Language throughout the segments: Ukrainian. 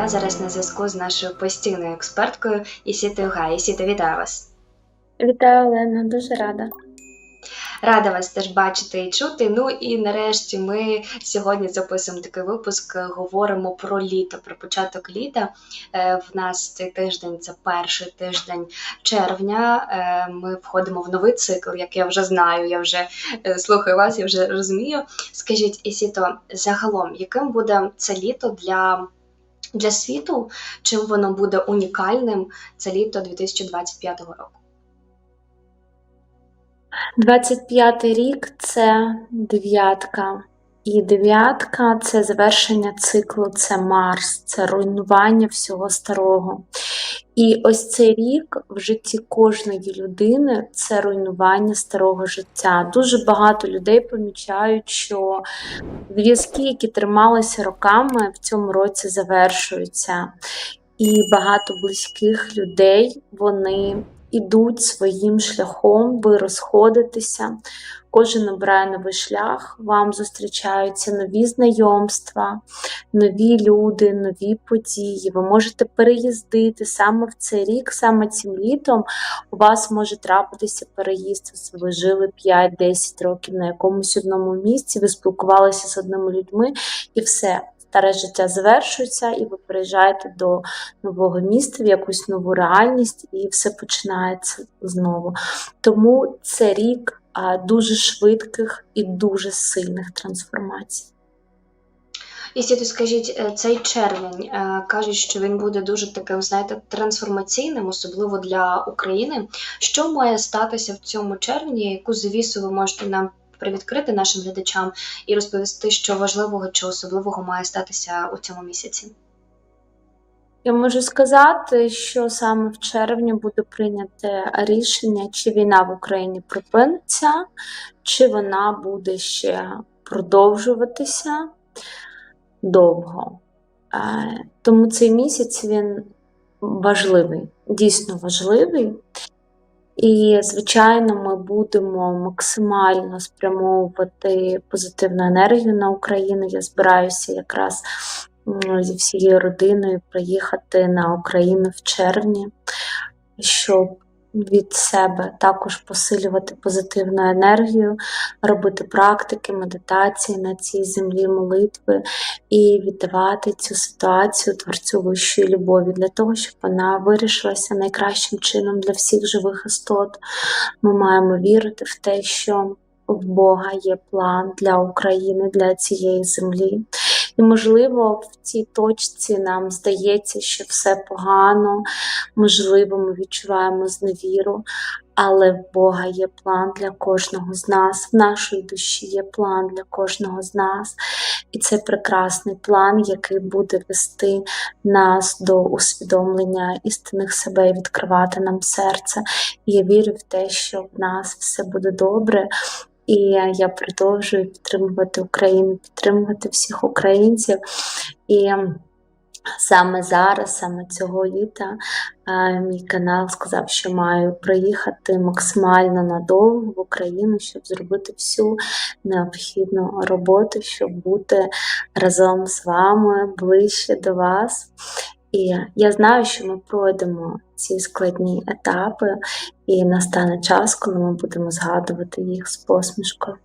я зараз на зв'язку з нашою постійною експерткою Ісітою Гай. Ісіта, вітаю вас. Вітаю, Олена, дуже рада. Рада вас теж бачити і чути. Ну і нарешті ми сьогодні записуємо такий випуск. Говоримо про літо, про початок літа. Е, В нас цей тиждень це перший тиждень червня. Е, Ми входимо в новий цикл, як я вже знаю. Я вже е, слухаю вас, я вже розумію. Скажіть, Ісіто, загалом, яким буде це літо для, для світу? Чим воно буде унікальним? Це літо 2025 року? 25-й рік це дев'ятка. І дев'ятка це завершення циклу, це Марс, це руйнування всього старого. І ось цей рік в житті кожної людини це руйнування старого життя. Дуже багато людей помічають, що зв'язки, які трималися роками, в цьому році завершуються. І багато близьких людей вони ідуть своїм шляхом, ви розходитеся. Кожен обирає новий шлях, вам зустрічаються нові знайомства, нові люди, нові події. Ви можете переїздити саме в цей рік, саме цим літом у вас може трапитися переїзд. Ви жили 5-10 років на якомусь одному місці, ви спілкувалися з одними людьми і все. Старе життя завершується, і ви переїжджаєте до нового міста, в якусь нову реальність, і все починається знову. Тому це рік дуже швидких і дуже сильних трансформацій. І сіто, скажіть, е, цей червень е, кажуть, що він буде дуже таким, знаєте, трансформаційним, особливо для України. Що має статися в цьому червні? Яку завісу ви можете нам привідкрити нашим глядачам і розповісти, що важливого чи особливого має статися у цьому місяці? Я можу сказати, що саме в червні буде прийняте рішення, чи війна в Україні припиниться, чи вона буде ще продовжуватися довго. Е, Тому цей місяць він важливий, дійсно важливий. І, звичайно, ми будемо максимально спрямовувати позитивну енергію на Україну. Я збираюся якраз зі всією родиною приїхати на Україну в червні, щоб від себе також посилювати позитивну енергію, робити практики, медитації на цій землі, молитви і віддавати цю ситуацію творцю вищої любові для того, щоб вона вирішилася найкращим чином для всіх живих істот. Ми маємо вірити в те, що в Бога є план для України, для цієї землі. І, можливо, в цій точці нам здається, що все погано, можливо, ми відчуваємо зневіру, але в Бога є план для кожного з нас, в нашій душі є план для кожного з нас. І це прекрасний план, який буде вести нас до усвідомлення істинних себе і відкривати нам серце. І я вірю в те, що в нас все буде добре. І я продовжую підтримувати Україну, підтримувати всіх українців. І саме зараз, саме цього літа, мій канал сказав, що маю приїхати максимально надовго в Україну, щоб зробити всю необхідну роботу, щоб бути разом з вами ближче до вас. І я знаю, що ми пройдемо ці складні етапи, і настане час, коли ми будемо згадувати їх з посмішкою.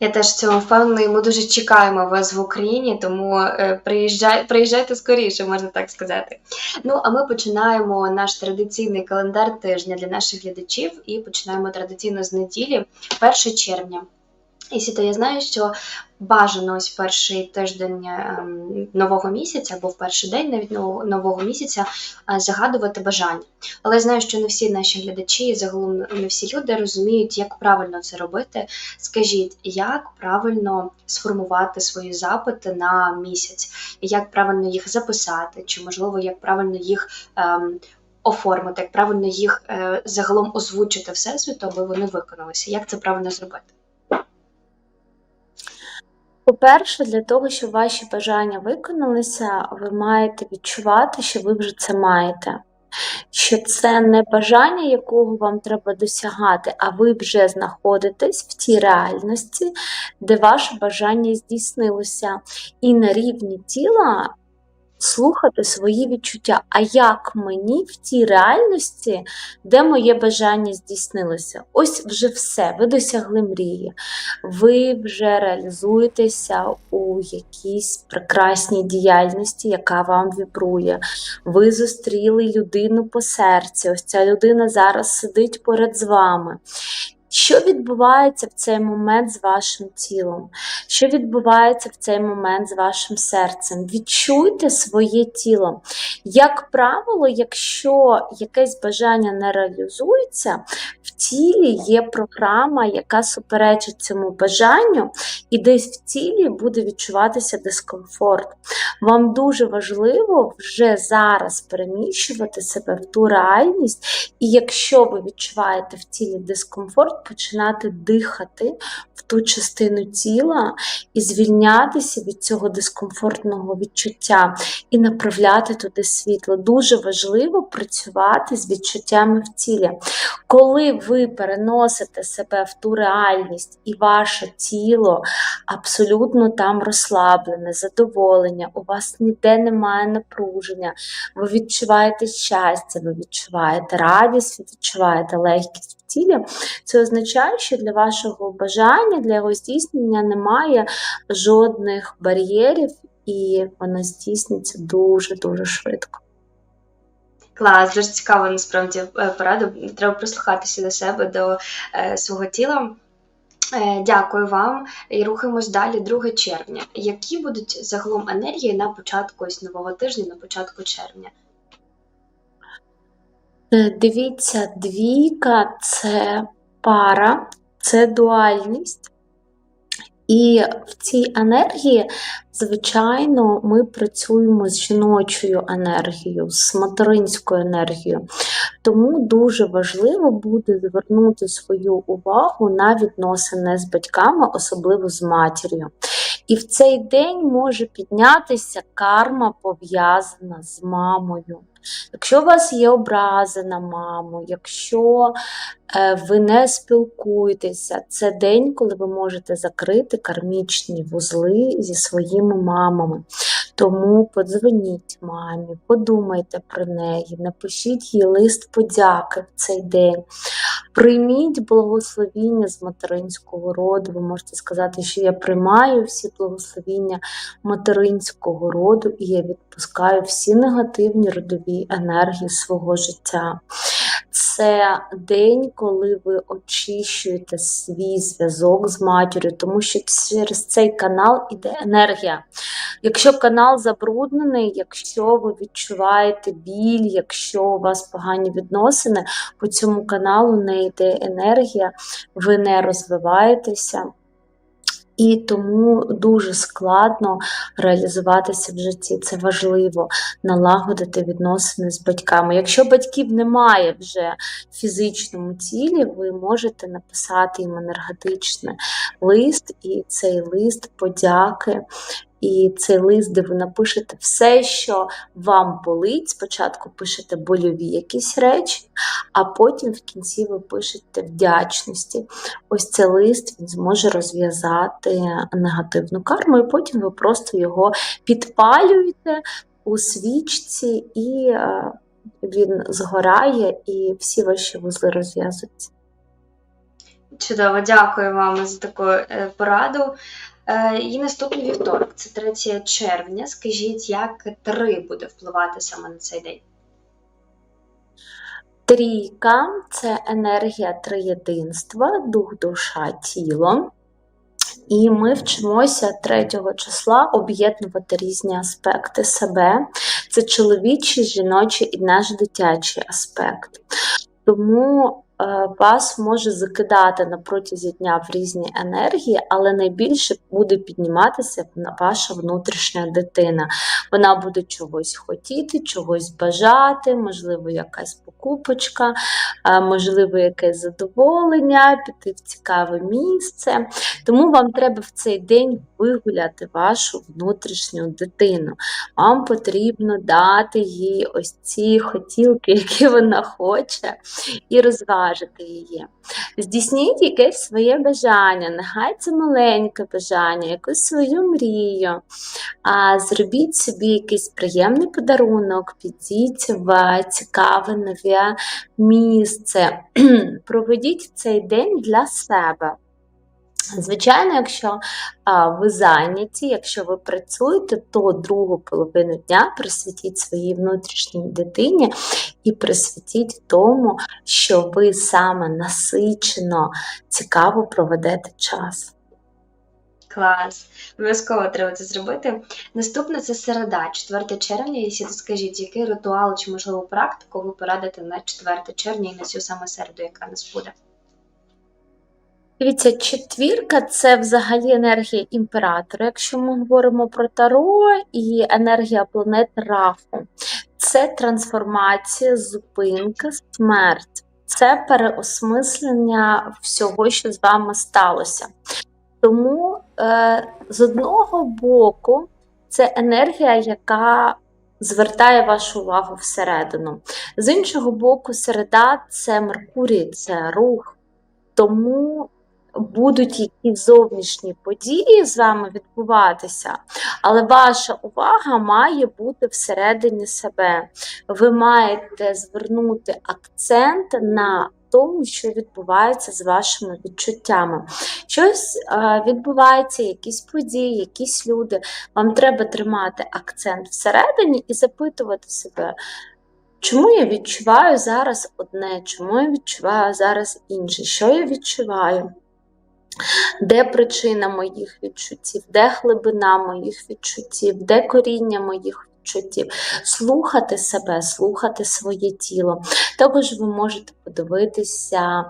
Я теж в цьому впевнена, і ми дуже чекаємо вас в Україні, тому е, приїжджай, приїжджайте скоріше, можна так сказати. Ну, а ми починаємо наш традиційний календар тижня для наших глядачів і починаємо традиційно з неділі, 1 червня. І Сіто, я знаю, що бажано ось перший тиждень ем, нового місяця або в перший день навіть нового, нового місяця е, загадувати бажання. Але я знаю, що не всі наші глядачі, загалом не всі люди розуміють, як правильно це робити. Скажіть, як правильно сформувати свої запити на місяць, як правильно їх записати, чи можливо як правильно їх ем, оформити, як правильно їх е, загалом озвучити всесвіту, аби вони виконалися? Як це правильно зробити? По-перше, для того, щоб ваші бажання виконалися, ви маєте відчувати, що ви вже це маєте. Що це не бажання, якого вам треба досягати, а ви вже знаходитесь в тій реальності, де ваше бажання здійснилося. І на рівні тіла слухати свої відчуття. А як мені в тій реальності, де моє бажання здійснилося? Ось вже все, ви досягли мрії, ви вже реалізуєтеся у якійсь прекрасній діяльності, яка вам вібрує. Ви зустріли людину по серці. Ось ця людина зараз сидить поряд з вами. Що відбувається в цей момент з вашим тілом? Що відбувається в цей момент з вашим серцем? Відчуйте своє тіло. Як правило, якщо якесь бажання не реалізується, в тілі є програма, яка суперечить цьому бажанню, і десь в тілі буде відчуватися дискомфорт. Вам дуже важливо вже зараз переміщувати себе в ту реальність, і якщо ви відчуваєте в тілі дискомфорт, починати дихати в ту частину тіла і звільнятися від цього дискомфортного відчуття і направляти туди світло. Дуже важливо працювати з відчуттями в тілі. Коли ви переносите себе в ту реальність, і ваше тіло абсолютно там розслаблене, задоволення, у вас ніде немає напруження, ви відчуваєте щастя, ви відчуваєте радість, ви відчуваєте легкість в тілі, це означає, що для вашого бажання, для його здійснення немає жодних бар'єрів, і воно здійсниться дуже-дуже швидко. Клас, дуже цікаво насправді е, порада. Треба прислухатися до себе, до е, свого тіла. Е, Дякую вам і рухаємось далі 2 червня. Які будуть загалом енергії на початку ось нового тижня, на початку червня? Е, Дивіться, двійка це пара, це дуальність. І в цій енергії, звичайно, ми працюємо з жіночою енергією, з материнською енергією. Тому дуже важливо буде звернути свою увагу на відносини з батьками, особливо з матір'ю. І в цей день може піднятися карма пов'язана з мамою. Якщо у вас є образи на маму, якщо е, ви не спілкуєтеся, це день, коли ви можете закрити кармічні вузли зі своїми мамами. Тому подзвоніть мамі, подумайте про неї, напишіть їй лист подяки в цей день. Прийміть благословіння з материнського роду. Ви можете сказати, що я приймаю всі благословіння материнського роду і я відпускаю всі негативні родові енергії свого життя. Це день, коли ви очищуєте свій зв'язок з матір'ю, тому що через цей канал іде енергія. Якщо канал забруднений, якщо ви відчуваєте біль, якщо у вас погані відносини, по цьому каналу не йде енергія, ви не розвиваєтеся. І тому дуже складно реалізуватися в житті. Це важливо налагодити відносини з батьками. Якщо батьків немає вже в фізичному тілі, ви можете написати їм енергетичний лист, і цей лист подяки. І цей лист, де ви напишете все, що вам болить. Спочатку пишете больові якісь речі, а потім в кінці ви пишете вдячності. Ось цей лист він зможе розв'язати негативну карму, і потім ви просто його підпалюєте у свічці, і е, він згорає, і всі ваші вузли розв'язуються. Чудово, дякую вам за таку е, пораду. Е, І наступний вівторок, це 3 червня. Скажіть, як 3 буде впливати саме на цей день? Трійка це енергія триєдинства, дух, душа, тіло. І ми вчимося 3 числа об'єднувати різні аспекти себе. Це чоловічий, жіночий і наш дитячий аспект. Тому вас може закидати на протязі дня в різні енергії, але найбільше буде підніматися ваша внутрішня дитина. Вона буде чогось хотіти, чогось бажати, можливо, якась покупочка, е, можливо, якесь задоволення, піти в цікаве місце. Тому вам треба в цей день вигуляти вашу внутрішню дитину. Вам потрібно дати їй ось ці хотілки, які вона хоче, і розважити її. Здійсніть якесь своє бажання, нехай це маленьке бажання, якусь свою мрію. А зробіть собі якийсь приємний подарунок, підіть в цікаве нове місце. Проведіть цей день для себе. Звичайно, якщо а, ви зайняті, якщо ви працюєте, то другу половину дня присвятіть своїй внутрішній дитині і присвятіть тому, що ви саме насичено, цікаво проведете час. Клас. Обов'язково треба це зробити. Наступне це середа, 4 червня. Якщо скажіть, який ритуал чи, можливо, практику ви порадите на 4 червня і на цю саме середу, яка нас буде? Дивіться, четвірка це взагалі енергія імператора. Якщо ми говоримо про Таро і енергія планет Рафу, це трансформація, зупинка, смерть, це переосмислення всього, що з вами сталося. Тому е, з одного боку, це енергія, яка звертає вашу увагу всередину. З іншого боку, середа це Меркурій, це рух. Тому будуть якісь зовнішні події з вами відбуватися, але ваша увага має бути всередині себе. Ви маєте звернути акцент на тому, що відбувається з вашими відчуттями. Щось е, відбувається, якісь події, якісь люди. Вам треба тримати акцент всередині і запитувати себе. Чому я відчуваю зараз одне, чому я відчуваю зараз інше? Що я відчуваю? Де причина моїх відчуттів, де глибина моїх відчуттів, де коріння моїх відчуттів? Слухати себе, слухати своє тіло. Також ви можете подивитися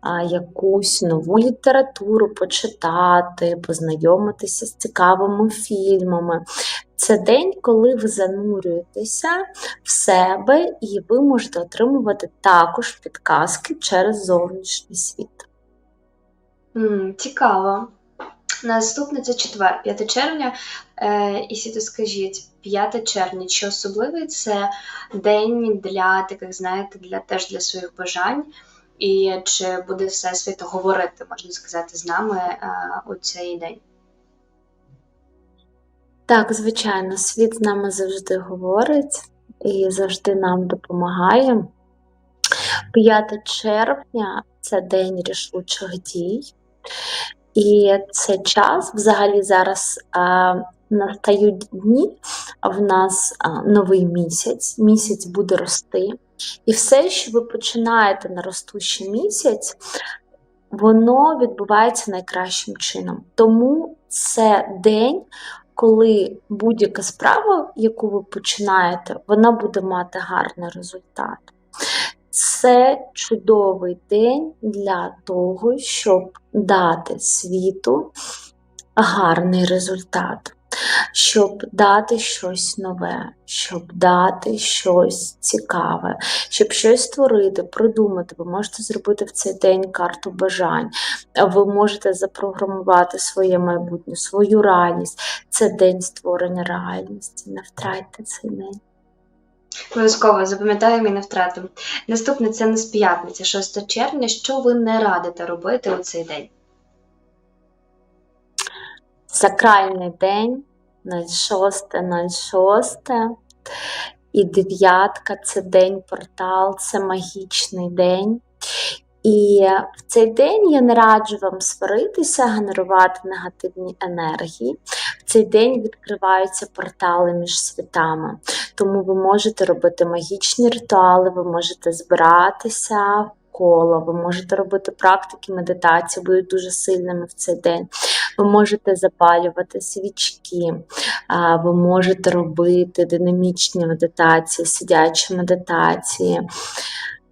а, якусь нову літературу, почитати, познайомитися з цікавими фільмами. Це день, коли ви занурюєтеся в себе, і ви можете отримувати також підказки через зовнішній світ. Цікаво. Наступне це четвер, 5 червня. Е, і сіто скажіть, 5 червня, чи особливий це день для таких, знаєте, для теж для своїх бажань, і чи буде Всесвіт говорити, можна сказати, з нами е, у цей день? Так, звичайно, світ з нами завжди говорить і завжди нам допомагає. 5 червня це день рішучих дій, і це час взагалі зараз а, настають дні, а в нас а, новий місяць, місяць буде рости. І все, що ви починаєте на ростущий місяць, воно відбувається найкращим чином. Тому це день, коли будь-яка справа, яку ви починаєте, вона буде мати гарний результат. Це чудовий день для того, щоб дати світу гарний результат, щоб дати щось нове, щоб дати щось цікаве, щоб щось створити, придумати. Ви можете зробити в цей день карту бажань, ви можете запрограмувати своє майбутнє, свою реальність. Це день створення реальності. Не втратьте цей день. Обов'язково запам'ятаємо і не втратимо. Наступне це нас п'ятниця, 6 червня. Що ви не радите робити у цей день? Сакральний день 06.06. І дев'ятка це день портал, це магічний день. І в цей день я не раджу вам сваритися, генерувати негативні енергії. В цей день відкриваються портали між світами. Тому ви можете робити магічні ритуали, ви можете збиратися коло, ви можете робити практики медитації, будуть дуже сильними в цей день. Ви можете запалювати свічки, ви можете робити динамічні медитації, сидячі медитації.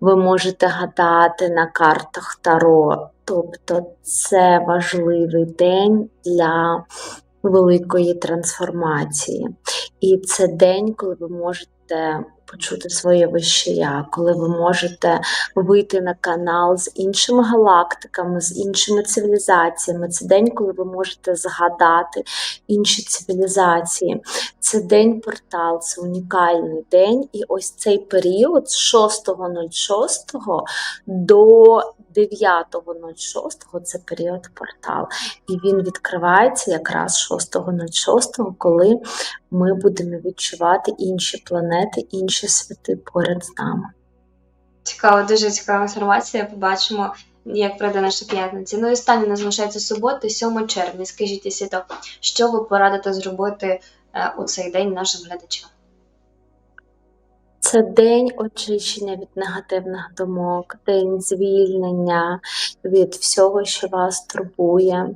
Ви можете гадати на картах Таро. Тобто це важливий день для великої трансформації. І це день, коли ви можете почути своє вище я, коли ви можете вийти на канал з іншими галактиками, з іншими цивілізаціями. Це день, коли ви можете згадати інші цивілізації. Це день портал, це унікальний день. І ось цей період з 6.06 до 9.06 це період портал. І він відкривається якраз 6.06, коли ми будемо відчувати інші планети, інші світи поряд з нами. Цікаво, дуже цікава інформація. Побачимо, як пройде наша п'ятниця. Ну і останнє нас залишається субота, 7 червня. Скажіть, Сіто, що ви порадите зробити е, у цей день нашим глядачам? Це день очищення від негативних думок, день звільнення від всього, що вас турбує.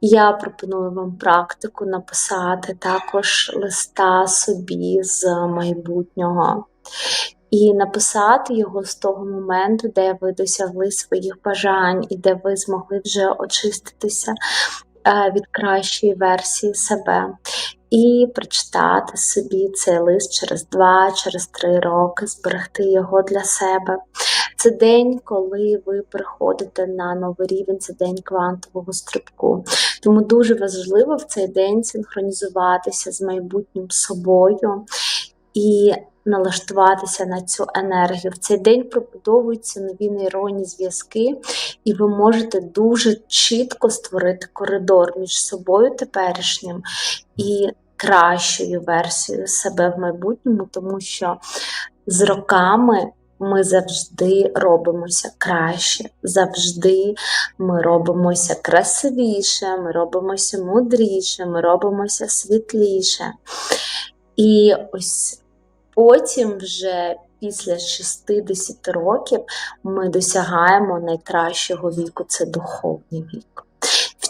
Я пропоную вам практику написати також листа собі з майбутнього. І написати його з того моменту, де ви досягли своїх бажань і де ви змогли вже очиститися е, від кращої версії себе. І прочитати собі цей лист через два, через три роки, зберегти його для себе. Це день, коли ви приходите на новий рівень, це день квантового стрибку. Тому дуже важливо в цей день синхронізуватися з майбутнім собою і налаштуватися на цю енергію. В цей день пробудовуються нові нейронні зв'язки, і ви можете дуже чітко створити коридор між собою теперішнім і кращою версією себе в майбутньому, тому що з роками. Ми завжди робимося краще, завжди ми робимося красивіше, ми робимося мудріше, ми робимося світліше. І ось потім, вже після 60 років, ми досягаємо найкращого віку це духовний вік.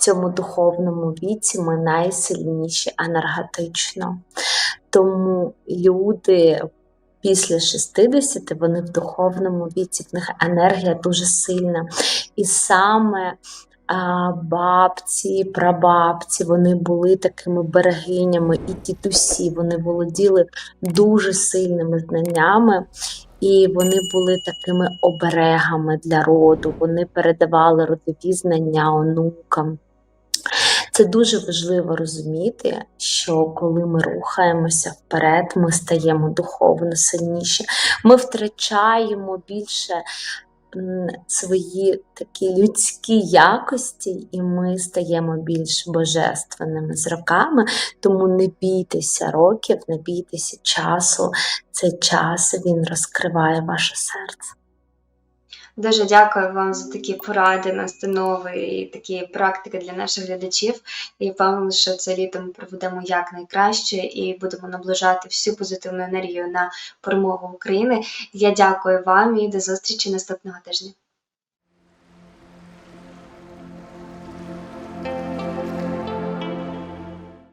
Цьому духовному віці ми найсильніші енергетично. Тому люди після 60 вони в духовному віці, в них енергія дуже сильна. І саме бабці, прабабці, вони були такими берегинями, і дідусі, вони володіли дуже сильними знаннями. І вони були такими оберегами для роду, вони передавали родові знання онукам. Це дуже важливо розуміти, що коли ми рухаємося вперед, ми стаємо духовно сильніші, ми втрачаємо більше свої такі людські якості, і ми стаємо більш божественними з роками. Тому не бійтеся років, не бійтеся часу. Цей час він розкриває ваше серце. Дуже дякую вам за такі поради, настанови і такі практики для наших глядачів. І впевнена, що це літо ми проведемо якнайкраще і будемо наближати всю позитивну енергію на перемогу України. Я дякую вам і до зустрічі наступного тижня.